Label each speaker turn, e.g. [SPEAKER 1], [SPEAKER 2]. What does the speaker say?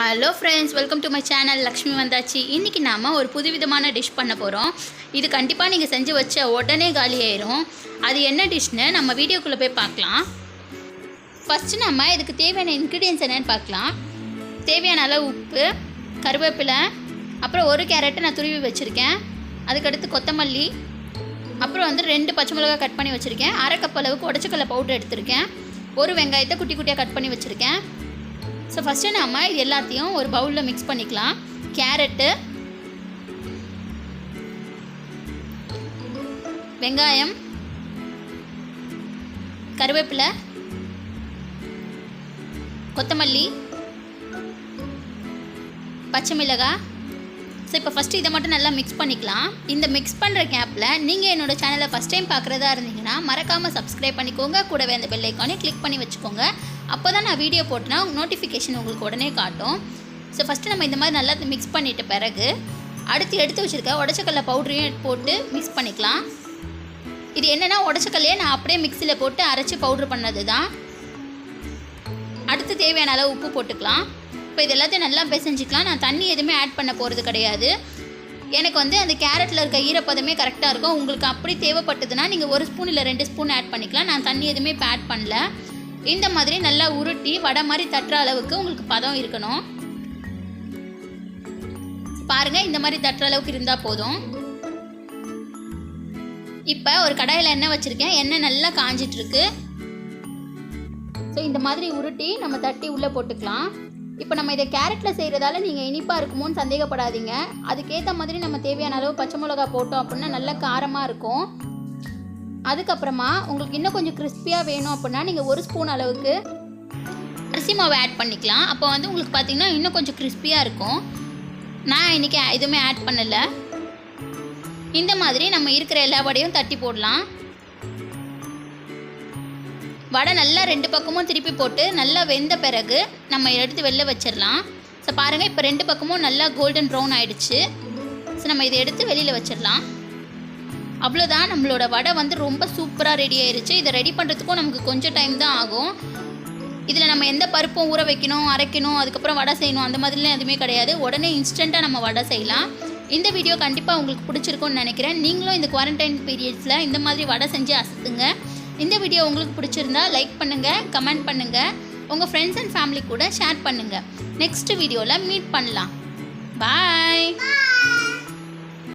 [SPEAKER 1] Hello friends welcome to my channel Lakshmi வந்தாச்சு இன்றைக்கி நாம் ஒரு புதுவிதமான டிஷ் பண்ண போகிறோம் இது கண்டிப்பாக நீங்கள் செஞ்சு வச்ச உடனே காலி ஆயிரும். அது என்ன டிஷ்னு நம்ம வீடியோக்குள்ளே போய் பார்க்கலாம். ஃபஸ்ட்டு நம்ம இதுக்கு தேவையான இன்க்ரீடியன்ஸ் என்னென்னு பார்க்கலாம். தேவையான அளவு உப்பு கருவேப்பிலை அப்புறம் ஒரு கேரட்டை நான் துருவி வச்சுருக்கேன். அதுக்கடுத்து கொத்தமல்லி அப்புறம் வந்து ரெண்டு பச்சை மிளகாய் கட் பண்ணி வச்சுருக்கேன். அரை கப் அளவுக்கு உடச்சக்கல்ல பவுடர் எடுத்திருக்கேன். ஒரு வெங்காயத்தை குட்டி குட்டியாக கட் பண்ணி வச்சுருக்கேன். ஸோ ஃபஸ்ட்டு நம்ம இது எல்லாத்தையும் ஒரு பவுலில் மிக்ஸ் பண்ணிக்கலாம். கேரட்டு வெங்காயம் கருவேப்பிலை கொத்தமல்லி பச்சை மிளகாய் ஸோ இப்போ ஃபஸ்ட்டு இதை மட்டும் நல்லா மிக்ஸ் பண்ணிக்கலாம். இந்த மிக்ஸ் பண்ணுற கேப்பில் நீங்கள் என்னோட சேனலை ஃபஸ்ட் டைம் பார்க்குறதா இருந்தீங்கன்னா மறக்காமல் சப்ஸ்கிரைப் பண்ணிக்கோங்க. கூடவே அந்த பெல் ஐக்கானே கிளிக் பண்ணி வச்சுக்கோங்க. அப்போ தான் நான் வீடியோ போட்டேன்னா நோட்டிஃபிகேஷன் உங்களுக்கு உடனே காட்டும். ஸோ ஃபஸ்ட்டு நம்ம இந்த மாதிரி நல்லா மிக்ஸ் பண்ணிட்ட பிறகு அடுத்து எடுத்து வச்சுருக்க உடச்சக்கல்ல பவுடரையும் போட்டு மிக்ஸ் பண்ணிக்கலாம். இது என்னென்னா உடச்சக்கல்லையே நான் அப்படியே மிக்சியில் போட்டு அரைச்சி பவுட்ரு பண்ணது தான் அடுத்து தேவையான அளவு உப்பு போட்டுக்கலாம். இப்போ இது எல்லாத்தையும் நல்லா பிசைஞ்சிக்கலாம். நான் தண்ணி எதுவுமே ஆட் பண்ண போகிறது கிடையாது. எனக்கு வந்து அந்த கேரட்டில் இருக்க ஈரப்பதமே கரெக்டாக இருக்கும். உங்களுக்கு அப்படி தேவைப்பட்டதுன்னா நீங்கள் ஒரு ஸ்பூன் இல்லை ரெண்டு ஸ்பூன் ஆட் பண்ணிக்கலாம். நான் தண்ணி எதுவுமே இப்போ ஆட் பண்ணல. இந்த மாதிரி நல்லா உருட்டி வடை மாதிரி தட்டுற அளவுக்கு உங்களுக்கு பதம் இருக்கணும். பாருங்கள் இந்த மாதிரி தட்டுற அளவுக்கு இருந்தால் போதும். இப்போ ஒரு கடாயில் எண்ணெய் வச்சுருக்கேன். எண்ணெய் நல்லா காஞ்சிட்ருக்கு ஸோ இந்த மாதிரி உருட்டி நம்ம தட்டி உள்ளே போட்டுக்கலாம். இப்போ நம்ம இதை கேரட்டில் செய்கிறதால நீங்கள் இனிப்பாக இருக்குமோன்னு சந்தேகப்படாதீங்க. அதுக்கேற்ற மாதிரி நம்ம தேவையான அளவு பச்சை மிளகா போட்டோம் அப்படின்னா நல்ல காரமாக இருக்கும். அதுக்கப்புறமா உங்களுக்கு இன்னும் கொஞ்சம் கிறிஸ்பியாக வேணும் அப்படின்னா நீங்கள் ஒரு ஸ்பூன் அளவுக்கு அரிசி மாவு ஆட் பண்ணிக்கலாம். அப்போ வந்து உங்களுக்கு பார்த்தீங்கன்னா இன்னும் கொஞ்சம் கிறிஸ்பியாக இருக்கும். நான் இன்றைக்கி எதுவுமே ஆட் பண்ணலை. இந்த மாதிரி நம்ம இருக்கிற எல்லா வடையும் தட்டி போடலாம். வடை நல்லா ரெண்டு பக்கமும் திருப்பி போட்டு நல்லா வெந்த பிறகு நம்ம எடுத்து வெளில வச்சிடலாம். ஸோ பாருங்கள் இப்போ ரெண்டு பக்கமும் நல்லா கோல்டன் ப்ரௌன் ஆயிடுச்சு. ஸோ நம்ம இதை எடுத்து வெளியில் வச்சிடலாம். அவ்வளோதான் நம்மளோட வடை வந்து ரொம்ப சூப்பராக ரெடி ஆயிடுச்சு இதை ரெடி பண்ணுறதுக்கும் நமக்கு கொஞ்சம் டைம் தான் ஆகும். இதில் நம்ம எந்த பருப்பும் ஊற வைக்கணும் அரைக்கணும் அதுக்கப்புறம் வடை செய்யணும் அந்த மாதிரிலாம் எதுவுமே கிடையாது. உடனே இன்ஸ்டண்ட்டாக நம்ம வடை செய்யலாம். இந்த வீடியோ கண்டிப்பாக உங்களுக்கு பிடிச்சிருக்கும்னு நினைக்கிறேன். நீங்களும் இந்த குவாரண்டைன் பீரியட்ஸில் இந்த மாதிரி வடை செஞ்சு அசத்துங்க. இந்த வீடியோ உங்களுக்கு பிடிச்சிருந்தா லைக் பண்ணுங்கள் கமெண்ட் பண்ணுங்கள் உங்கள் ஃப்ரெண்ட்ஸ் அண்ட் ஃபேமிலி கூட ஷேர் பண்ணுங்கள் நெக்ஸ்ட் வீடியோவில் மீட் பண்ணலாம். பாய்